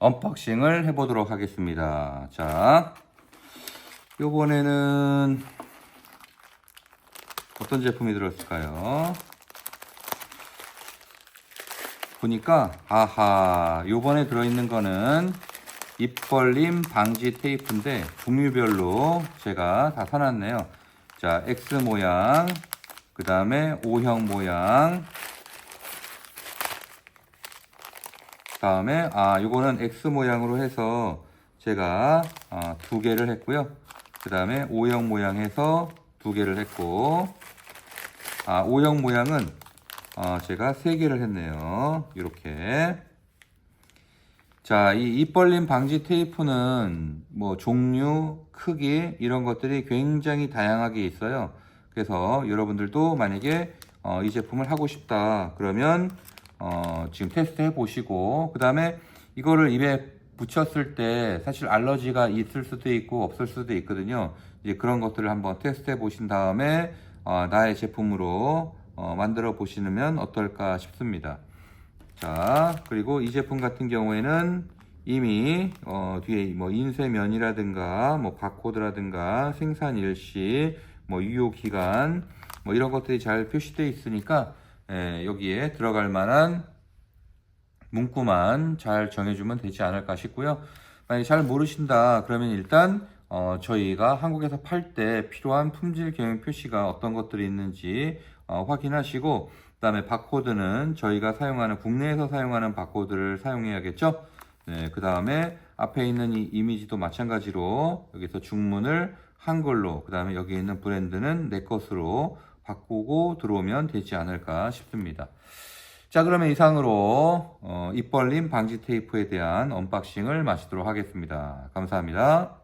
언박싱을 해보도록 하겠습니다. 자, 요번에는 어떤 제품이 들었을까요? 보니까 아하 요번에 들어있는 거는 입벌림 방지 테이프인데 종류별로 제가 다 사놨네요 자 X 모양 그 다음에 O형 모양 다음에 아 요거는 X 모양으로 해서 제가 아, 두 개를 했고요 그 다음에 O형 모양 해서 두 개를 했고 아 O형 모양은 어, 제가 세 개를 했네요. 이렇게. 자, 이 입 벌림 방지 테이프는 뭐 종류, 크기 이런 것들이 굉장히 다양하게 있어요. 그래서 여러분들도 만약에 어, 이 제품을 하고 싶다 그러면 어, 지금 테스트 해 보시고 그 다음에 이거를 입에 붙였을 때 사실 알러지가 있을 수도 있고 없을 수도 있거든요. 이제 그런 것들을 한번 테스트 해 보신 다음에 어, 나의 제품으로 어, 만들어 보시면 어떨까 싶습니다. 자, 그리고 이 제품 같은 경우에는 이미 어, 뒤에 뭐 인쇄면이라든가 뭐 바코드라든가 생산 일시, 뭐 유효 기간 뭐 이런 것들이 잘 표시되어 있으니까 예, 여기에 들어갈 만한 문구만 잘 정해주면 되지 않을까 싶고요. 만약 잘 모르신다 그러면 일단 어, 저희가 한국에서 팔 때 필요한 품질 경영 표시가 어떤 것들이 있는지 어, 확인하시고 그 다음에 바코드는 저희가 사용하는 국내에서 사용하는 바코드를 사용해야겠죠. 네, 그 다음에 앞에 있는 이 이미지도 마찬가지로 여기서 중문을 한글로 그 다음에 여기 있는 브랜드는 내 것으로 바꾸고 들어오면 되지 않을까 싶습니다. 자, 그러면 이상으로 어, 입 벌림 방지 테이프에 대한 언박싱을 마치도록 하겠습니다. 감사합니다.